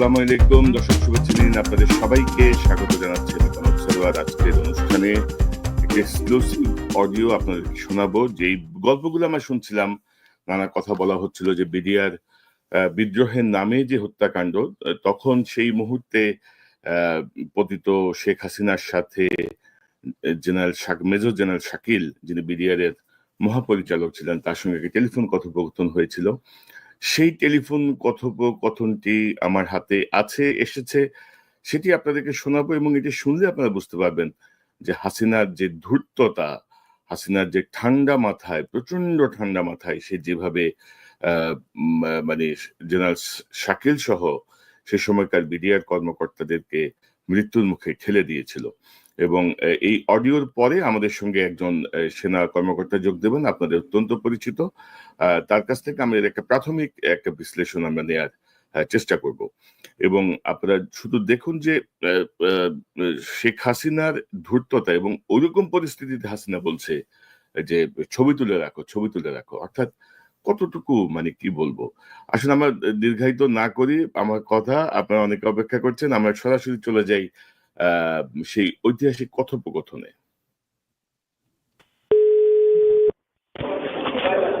আসসালামু আলাইকুম। দর্শক শুভেচ্ছা দিন আপনাদের সবাইকে স্বাগত জানাচ্ছি আমি সরোয়ার। আজকের অনুষ্ঠানে এক্সক্লুসিভ অডিও আপনাদেরকে শোনাবো। যেই গল্পগুলো আমরা শুনছিলাম, নানা কথা বলা হচ্ছিল যে বিডিআর বিদ্রোহের নামে যে হত্যাকাণ্ড, তখন সেই মুহূর্তে পতিত শেখ হাসিনার সাথে জেনারেল মেজর জেনারেল শাকিল, যিনি বিডিআর এর মহাপরিচালক ছিলেন, তার সঙ্গে টেলিফোন কথোপকথন হয়েছিল। সেই টেলিফোন কথোপকথনটি আমার হাতে আছে, এসেছে। সেটি আপনাদেরকে শোনাবো এবং এটি শুনলে আপনারা বুঝতে পারবেন যে হাসিনার যে ধূর্ততা, হাসিনার যে ঠান্ডা মাথায় প্রচণ্ড ঠান্ডা মাথায় সে যেভাবে মানে জেনারেল শাকিল সহ সে সময়কার বিডিআর কর্মকর্তাদেরকে মৃত্যুর মুখে ঠেলে দিয়েছিল। এবং এই অডিওর পরে আমাদের সঙ্গে একজন সেনা কর্মকর্তা যোগ দেবেন, আপনাদের অত্যন্ত পরিচিত। তার কাছ থেকে আমরা একটা প্রাথমিক একটা বিশ্লেষণ আমরা নেয়ার চেষ্টা করব। এবং আপনারা শুধু দেখুন যে শেখ হাসিনার ধূর্ততা এবং ওইরকম পরিস্থিতিতে হাসিনা বলছে, যে ছবি তুলে রাখো, ছবি তুলে রাখো। অর্থাৎ কতটুকু মানে কি বলব? আসলে আমরা দীর্ঘায়িত না করি, আমার কথা আপনারা অনেকে অপেক্ষা করছেন, আমরা সরাসরি চলে যাই সেই ঐতিহাসিক কথোপকথনে।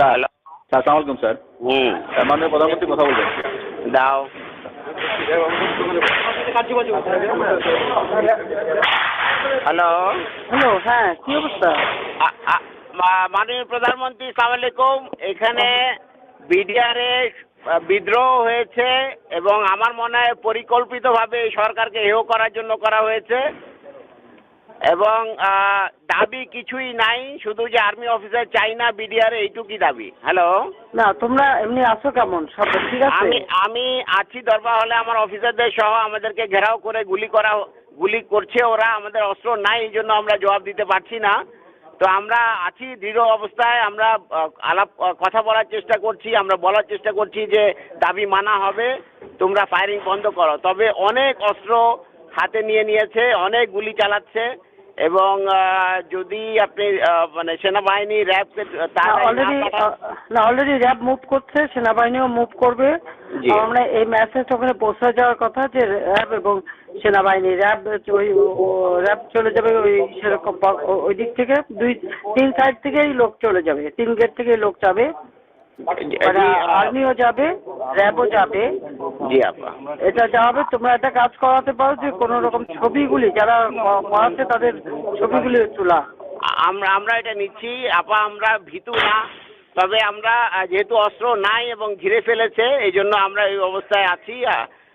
হ্যালো। আসসালামু আলাইকুম স্যার। হুম। মাননীয় প্রধানমন্ত্রী কথা বলবেন দাও। হ্যালো। হ্যালো হ্যাঁ কি অবস্থা? মাননীয় প্রধানমন্ত্রী সালাম আলাইকুম। এখানে বিডিআরে বিদ্রোহ হয়েছে এবং আমার মনে হয় পরিকল্পিতভাবে এই সরকারকে হেয় করার জন্য করা হয়েছে। এবং দাবি কিছুই নাই শুধু যে আর্মি অফিসার চাই না বিডিআর এইটুকুই দাবি। হ্যালো? না তোমরা এমনি আছো কেমন? সব ঠিক আছে? আমি আমি আছি দরবার হলে আমার অফিসারদের সহ আমাদেরকে ঘেরাও করে গুলি করা গুলি করছে ওরা আমাদের অস্ত্র নাই এই জন্য আমরা জবাব দিতে পারছি না। তো আমরা আছি দৃঢ় অবস্থায়, আমরা আলাপ কথা বলার চেষ্টা করছি, আমরা বলার চেষ্টা করছি যে দাবি মানা হবে, তোমরা ফায়ারিং বন্ধ করো। তবে অনেক অস্ত্র হাতে নিয়ে নিয়েছে, অনেক গুলি চালাচ্ছে এবং যদি আপনি মানে সেনাবাহিনী র্যাবকে অলরেডি না অলরেডি র্যাব মুভ করছে সেনাবাহিনীও মুভ করবে। আমরা এই মেসেজ ওখানে পৌঁছে যাওয়ার কথা যে র্যাব এবং সেনাবাহিনী র্যাব ওই র্যাব চলে যাবে ওই সেরকম ওই দিক থেকে। দুই তিন সাইড থেকেই লোক চলে যাবে তিন গেট থেকেই লোক যাবে। আর্মিও যাবে র্যাবও যাবে। জি আপা। এটা যাবে তোমরা একটা কাজ করাতে পারো যে কোনো রকম ছবিগুলি যারা করাচ্ছে তাদের ছবিগুলি তোলা আমরা আমরা এটা নিচ্ছি। আপা আমরা ভীতু না। তবে আমরা যেহেতু অস্ত্র নাই এবং ঘিরে ফেলেছে এই জন্য আমরা এই অবস্থায় আছি।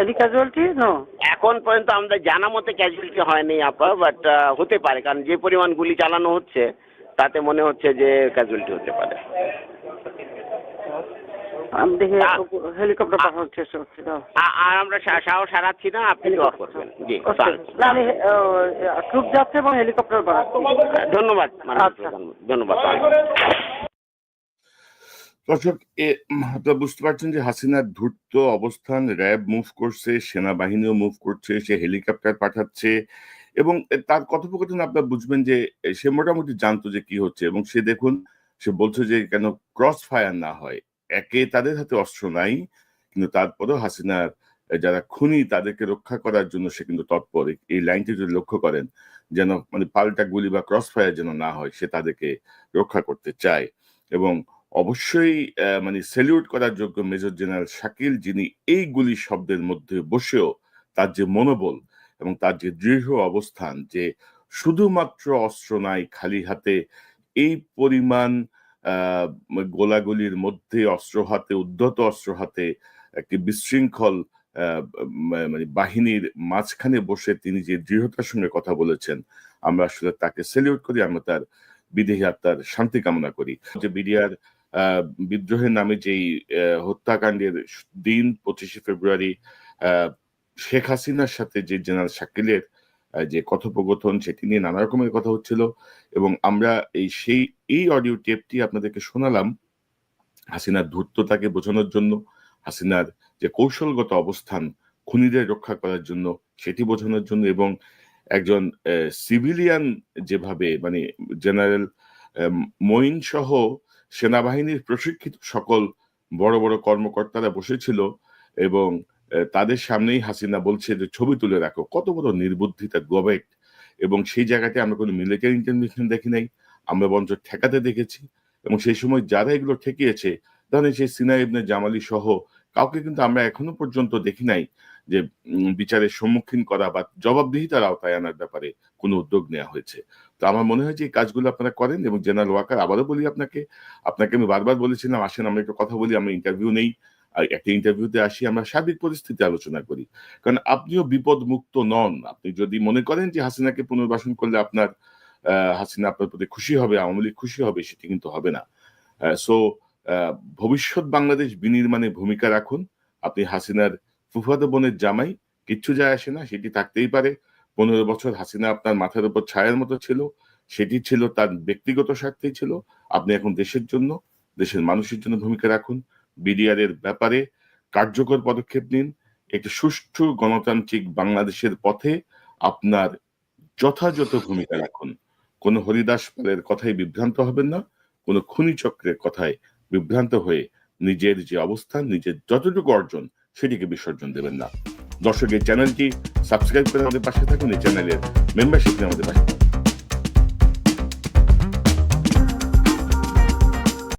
এনি ক্যাজুয়ালিটি নো এখন পর্যন্ত আমাদের জানা মতে ক্যাজুয়ালিটি হয়নি আপা বাট হতে পারে কারণ যে পরিমাণ গুলি চালানো হচ্ছে তাতে মনে হচ্ছে যে ক্যাজুয়ালিটি হতে পারে। আমি দেখি হেলিকপ্টার পাঠানোর চেষ্টা করছি আর আমরা সাহস হারাচ্ছি না আপনি দোয়া করবেন। জি না আমি ট্রুপ যাচ্ছে এবং হেলিকপ্টার পাঠাচ্ছি ধন্যবাদ আচ্ছা। ধন্যবাদ দর্শক আপনারা বুঝতে পারছেন যে হাসিনার ধূর্ত অবস্থান, র্যাব মুভ করছে, সেনাবাহিনীও মুভ করছে, সে হেলিকপ্টার পাঠাচ্ছে এবং তার কথোপকথন আপনারা বুঝবেন যে সে মোটামুটি জানতো যে কি হচ্ছে এবং সে দেখুন, সে বলছে যে কেন ক্রস ফায়ার না হয়। একে তাদের হাতে অস্ত্র নাই, কিন্তু তারপরেও হাসিনার যারা খুনি তাদেরকে রক্ষা করার জন্য সে কিন্তু তৎপর। এই লাইনটি যদি লক্ষ্য করেন, যেন মানে পাল্টা গুলি বা ক্রস ফায়ার যেন না হয়, সে তাদেরকে রক্ষা করতে চায় এবং অবশ্যই মানে স্যালিউট করার যোগ্য মেজর জেনারেল শাকিল, যিনি এই গুলি শব্দের মধ্যে বসেও তার যে মনোবল এবং তার যে দৃঢ় অবস্থান যে শুধুমাত্র অস্ত্র নাই, খালি হাতে এই পরিমাণ গোলাগুলির মধ্যে অস্ত্র হাতে, উদ্ধত অস্ত্র হাতে একটি বিশৃঙ্খল মানে বাহিনীর মাঝখানে বসে তিনি যে দৃঢ়তার সঙ্গে কথা বলেছেন, আমরা আসলে তাকে স্যালিউট করি, আমরা তার বিদেহী আত্মার শান্তি কামনা করি। যে বিডিআর বিদ্রোহের নামে যেই হত্যাকাণ্ডের দিন পঁচিশে ফেব্রুয়ারি শেখ হাসিনার সাথে যে জেনারেল শাকিলের যে কথোপকথন সেটি নিয়ে নানা রকমের কথা হচ্ছিল এবং আমরা এই সেই, এই অডিও টেপটি আপনাদেরকে শোনালাম হাসিনার ধূর্ততাকে বোঝানোর জন্য, হাসিনার যে কৌশলগত অবস্থান খুনিদের রক্ষা করার জন্য সেটি বোঝানোর জন্য এবং একজন সিভিলিয়ান যেভাবে মানে জেনারেল মঈন সহ সেনাবাহিনীর প্রশিক্ষিত সকল বড় বড় কর্মকর্তারা বসেছিল এবং তাদের সামনেই হাসিনা বলছে যে, ছবি তুলে রাখো। কত বড় নির্বুদ্ধিতা, গবেট। এবং সেই জায়গাতে আমরা কোনো মিলিটারি ইন্টারভেনশন দেখি নাই। আমরা বরঞ্চ ঠেকাতে দেখেছি। এবং সেই সময় যারা এগুলো ঠেকিয়েছে, ধরেন সেই সিনা ইবনে জামালি সহ, কাউকে কিন্তু আমরা এখনও পর্যন্ত দেখি নাই। যে বিচারের সম্মুখীন করা বা জবাবদিহিতার আওতায় আনার ব্যাপারে কোনো উদ্যোগ নেওয়া হয়েছে। তো আমার মনে হয় যে, এই কাজগুলো আপনারা করেন এবং জেনারেল ওয়াকার, আবারও বলি আপনাকে আপনাকে আমি বারবার বলেছিলাম, আসেন, আমরা একটু কথা বলি আমরা ইন্টারভিউ নেই একটা ইন্টারভিউতে আসি, আমরা সার্বিক পরিস্থিতি আলোচনা করি। কারণ আপনিও বিপদ মুক্ত নন। আপনি যদি মনে করেন যে, হাসিনাকে পুনর্বাসন করলে আপনার হাসিনা আপনার প্রতি খুশি হবে, আওয়ামী লীগ খুশি হবে, সেটি কিন্তু হবে না। সো ভবিষ্যৎ বাংলাদেশ বিনির্মাণে ভূমিকা রাখুন। আপনি হাসিনার ফুফাতো বোনের জামাই, কিচ্ছু যায় আসে না, সেটি থাকতেই পারে। পনেরো বছর হাসিনা আপনার মাথার উপর ছায়ার মতো ছিল, সেটি ছিল তার ব্যক্তিগত স্বার্থেই ছিল। আপনি এখন দেশের জন্য, দেশের মানুষের জন্য ভূমিকা রাখুন। বিডিআর এর ব্যাপারে কার্যকর পদক্ষেপ নিন। একটি সুষ্ঠু গণতান্ত্রিক বাংলাদেশের পথে আপনার যথাযথ ভূমিকা রাখুন। কোনো হরিদাস পালের কথায় বিভ্রান্ত হবেন না, কোনো খুনি চক্রের কথায় বিভ্রান্ত হয়ে নিজের যে অবস্থান, নিজের যতটুকু অর্জন সেটিকে বিসর্জন দেবেন না দর্শকের চ্যানেলটি সাবস্ক্রাইব করে আমাদের পাশে থাকুন এই চ্যানেলের মেম্বারশিপ আমাদের পাশে থাকুন।